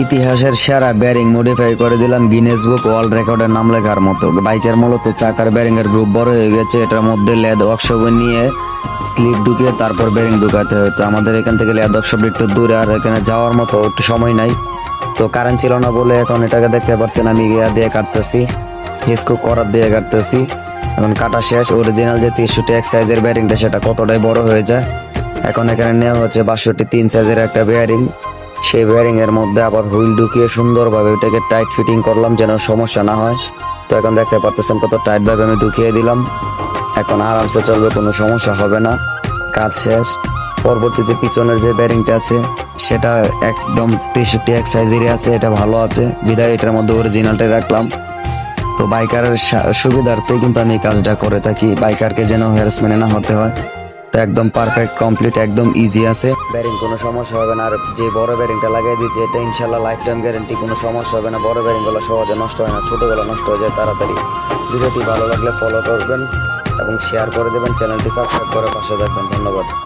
ইতিহাসের সেরা bearing modify করে দিলাম গিনেস বুক ওয়ার্ল্ড রেকর্ডের নাম লেখার মতো। বাইকের মূলত চাকার ব্যারিং এর গ্রুপ বড় হয়ে গেছে, এটার মধ্যে লেদ ওয়ার্কশপ নিয়ে স্লিপ ঢুকিয়ে তারপর ব্যারিং ঢুকাতে হয়। তো আমাদের এখান থেকে লেদ ওয়ার্কশপ একটু দূরে, আর এখানে যাওয়ার মতো একটু সময় নাই। তো কারেন্ট ছিল না বলে এখন এটাকে দেখতে পাচ্ছেন আমি ইয়া দিয়ে কাটতেছি হিসকো করার দিয়ে কাটতেছি। এখন কাটা শেষ অরিজিনাল যে তেষট্টি এক সাইজের ব্যারিংটা সেটা কতটাই বড় হয়ে যায়? এখন এখানে নেওয়া হচ্ছে বাষট্টি তিন সাইজের একটা বেয়ারিং সেই বেয়ারিং এর মধ্যে আবার হুইল ঢুকিয়ে সুন্দরভাবে ওইটাকে টাইট ফিটিং করলাম যেন সমস্যা না হয়। তো এখন দেখতে পাচ্ছেন কত টাইট ভাবে আমি ঢুকিয়ে দিলাম। এখন আরামসে চলবে, কোনো সমস্যা হবে না। কাজ শেষ। পরবর্তীতে পিছনের যে ব্যারিংটা আছে, সেটা একদম তেষট্টি এক সাইজেরই আছে, এটা ভালো আছে। বিদায়, এটার মধ্যে অরিজিনালটাই রাখলাম। তো বাইকারের সুবিধার্থে কিন্তু আমি এই কাজটা করে থাকি। বাইকারকে যেন হ্যারাসমেন্টে না হতে হয়। তো একদম পারফেক্ট কমপ্লিট একদম ইজি আছে। ব্যারিং কোনো সমস্যা হবে না, আর যে বড় ব্যারিংটা লাগিয়ে দিয়েছে, এটা ইনশাল্লাহ লাইফ টাইম গ্যারেন্টি কোনো সমস্যা হবে না। বড় ব্যারিংগুলো সহজে নষ্ট হয় না, ছোটোগুলো নষ্ট হয়ে যায় তাড়াতাড়ি। ভিডিওটি ভালো লাগলে ফলো করবেন এবং শেয়ার করে দেবেন চ্যানেলটি সাবস্ক্রাইব করে পাশে থাকবেন। ধন্যবাদ।